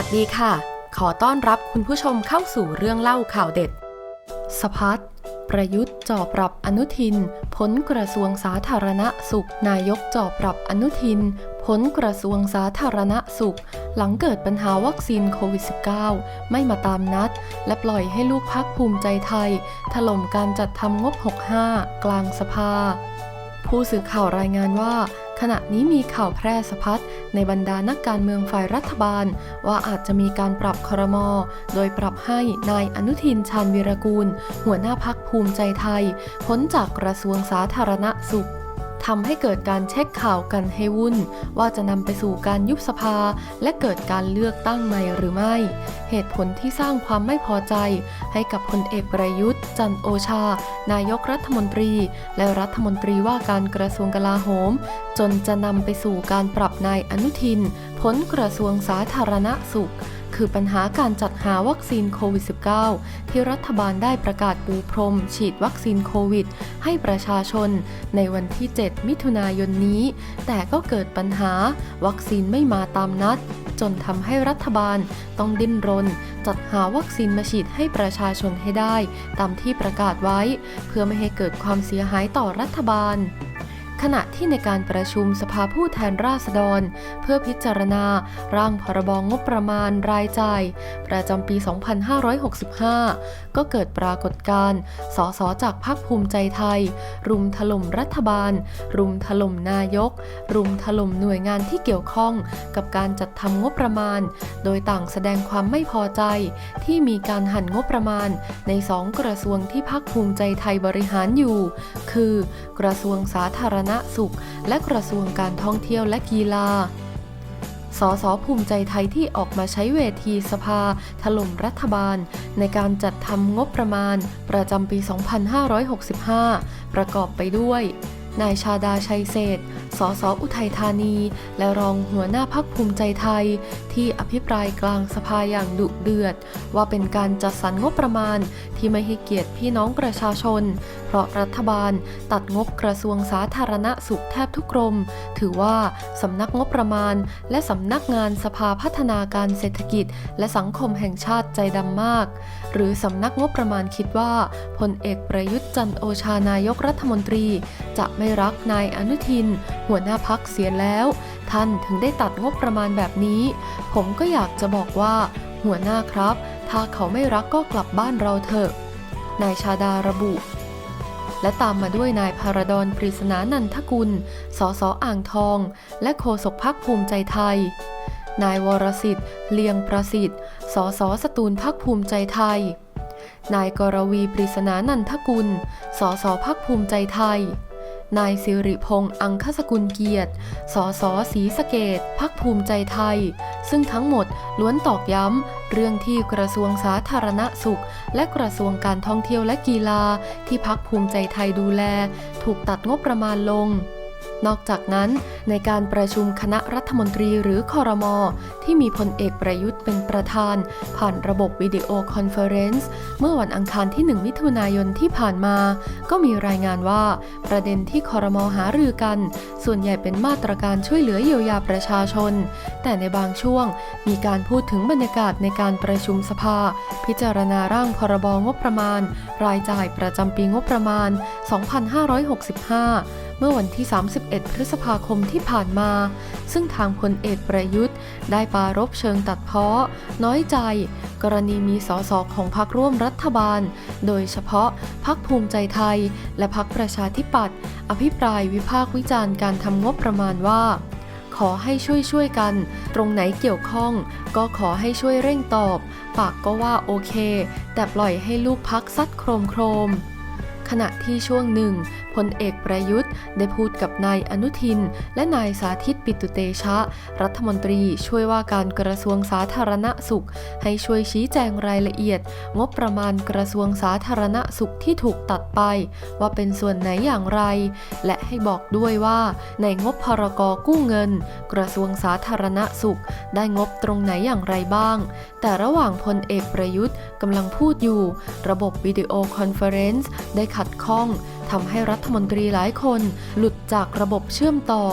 วัสดีค่ะ ขอต้อนรับคุณผู้ชมเข้าสู่เรื่องเล่าข่าวเด็ด สพัฒประยุทธ์จ่อปรับอนุทินพ้นกระทรวงสาธารณสุข นายกจ่อปรับอนุทินพ้นกระทรวงสาธารณสุข หลังเกิดปัญหาวัคซีนโควิด -19 ไม่มาตามนัด และปล่อยให้ลูกพักภูมิใจไทย ถล่มการจัดทำงบ 65 กลางสภา ผู้สื่อข่าวรายงานว่า ขณะนี้มีข่าวแพร่สะพัดในบรรดานักการเมืองฝ่ายรัฐบาล ว่าอาจจะมีการปรับครมโดยปรับให้นายอนุทินชาญวีรกูล หัวหน้าพักภูมิใจไทย พ้นจากกระทรวงสาธารณสุข ทำให้เกิดการเช็คข่าวกันให้วุ่น ว่าจะนำไปสู่การยุบสภา และเกิดการเลือกตั้งใหม่หรือไม่ เหตุผลที่สร้างความไม่พอใจ ให้กับพลเอกประยุทธ์ จันโอชา นายกรัฐมนตรี และรัฐมนตรีว่าการกระทรวงกลาโหม จนจะนำไปสู่การปรับนายอนุทินพ้นกระทรวงสาธารณสุข คือปัญหาการจัดหาวัคซีนโควิด -19 ที่รัฐบาลได้ประกาศปูพรม ฉีดวัคซีนโควิด ให้ประชาชน ในวันที่ 7 มิถุนายนนี้ แต่ก็เกิดปัญหา วัคซีนไม่มาตามนัด จนทำให้รัฐบาลต้องดิ้นรน จัดหาวัคซีนมาฉีดให้ประชาชนให้ได้ ตามที่ประกาศไว้ เพื่อไม่ให้เกิดความเสียหายต่อรัฐบาล ขณะที่ในการประชุมสภาผู้แทนราษฎร เพื่อพิจารณา ร่างพรบงบประมาณรายจ่าย ประจำปี 2565 ก็เกิดปรากฏการณ์สสจากพรรคภูมิใจไทย รุมถล่มรัฐบาล รุมถล่มนายก รุมถล่มหน่วยงานที่เกี่ยวข้องกับการจัดทำงบประมาณ โดยต่างแสดงความไม่พอใจ ที่มีการหั่นงบประมาณในสองกระทรวงที่พรรคภูมิใจไทยบริหารอยู่คือ กระทรวงสาธารณสุข และกระทรวงการท่องเที่ยวและกีฬาสสภูมิใจไทยที่ออกมาใช้เวทีสภา ถล่มรัฐบาล ในการจัดทำงบประมาณ ประจำปี 2565 ประกอบไปด้วย นายชาดาชัยเศษสสอุทัยธานี และรองหัวหน้าพักภูมิใจไทย ที่อภิปรายกลางสภาอย่างดุเดือด ว่าเป็นการจัดสรรงบประมาณที่ไม่ให้เกียรติพี่น้องประชาชน เพราะรัฐบาลตัดงบกระทรวงสาธารณสุขแทบทุกกรม ถือว่าสำนักงบประมาณ และสำนักงานสภาพัฒนาการเศรษฐกิจ และสังคมแห่งชาติใจดำมาก หรือสำนักงบประมาณคิดว่าพลเอกประยุทธ์จันโอชานายกรัฐมนตรีจะไม่รักนายอนุทิน หัวหน้าพักเสียแล้ว ท่านถึงได้ตัดงบประมาณแบบนี้ ผมก็อยากจะบอกว่า หัวหน้าครับ ถ้าเขาไม่รักก็กลับบ้านเราเถอะ นายชาดาระบุ และตามมาด้วยนายพารดอนปริศนานันทกุล สสอ่างทอง และโฆษกพักภูมิใจไทย นายวรสิทธิ์ เลียงประสิทธิ์ สสสตูลพักภูมิใจไทยนายกรวีปริศนานันทกุล สสพักภูมิใจไทย นายสิริพงษ์อังคสกุลเกียรติ สสศรีสะเกดพักภูมิใจไทย ซึ่งทั้งหมดล้วนตอกย้ำ เรื่องที่กระทรวงสาธารณสุข และกระทรวงการท่องเที่ยวและกีฬา ที่พักภูมิใจไทยดูแล ถูกตัดงบประมาณลง นอกจากนั้น ในการประชุมคณะรัฐมนตรีหรือคอรมอที่มีพลเอกประยุทธ์เป็นประธาน ผ่านระบบวิดีโอคอนเฟอเรนซ์เมื่อวันอังคารที่ 1 มิถุนายนที่ผ่านมา ก็มีรายงานว่า ประเด็นที่คอรมอหารือกัน ส่วนใหญ่เป็นมาตรการช่วยเหลือเยียวยาประชาชน แต่ในบางช่วง มีการพูดถึงบรรยากาศในการประชุมสภา พิจารณาร่างพรบงบประมาณ รายจ่ายประจำปีงบประมาณ 2565 เมื่อวันที่ 31 พฤษภาคมที่ผ่านมา ซึ่งทางพลเอกประยุทธ์ ได้ปรารบเชิงตัดเพ้อน้อยใจ กรณีมีสสของพรรคร่วมรัฐบาล โดยเฉพาะพรรคภูมิใจไทย และพรรคประชาธิปัตย์อภิปรายวิพากษ์วิจารณ์การทำงบประมาณว่าขอให้ช่วยช่วยกัน ตรงไหนเกี่ยวข้อง ก็ขอให้ช่วยเร่งตอบ ปากก็ว่าโอเค แต่ปล่อยให้ลูกพักซัดโครมโครม ขณะที่ช่วงหนึ่งพลเอกประยุทธ์ได้พูดกับนายอนุทิน และนายสาธิตปิตุเตชะ รัฐมนตรีช่วยว่าการกระทรวงสาธารณสุข ให้ช่วยชี้แจงรายละเอียด งบประมาณกระทรวงสาธารณสุขที่ถูกตัดไป ว่าเป็นส่วนไหนอย่างไร และให้บอกด้วยว่าในงบพรกกู้เงิน กระทรวงสาธารณสุข ได้งบตรงไหนอย่างไรบ้าง แต่ระหว่างพลเอกประยุทธ์กำลังพูดอยู่ ระบบวิดีโอคอนเฟอเรนซ์ได้ขัดข้อง ทำให้รัฐมนตรีหลายคนหลุดจากระบบเชื่อมต่อ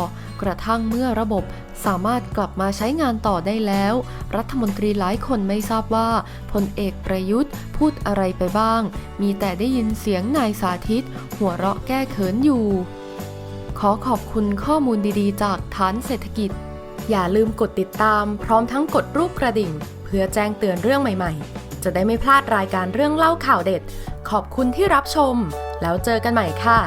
กระทั่งเมื่อระบบสามารถกลับมาใช้งานต่อได้แล้ว รัฐมนตรีหลายคนไม่ทราบว่าพลเอกประยุทธ์พูดอะไรไปบ้าง มีแต่ได้ยินเสียงนายสาธิต หัวเราะแก้เขินอยู่ ขอขอบคุณข้อมูลดีๆ จากฐานเศรษฐกิจ อย่าลืมกดติดตาม พร้อมทั้งกดรูปกระดิ่ง เพื่อแจ้งเตือนเรื่องใหม่ๆ จะได้ไม่พลาดรายการเรื่องเล่าข่าวเด็ด ขอบคุณที่รับชม แล้วเจอกันใหม่ค่ะ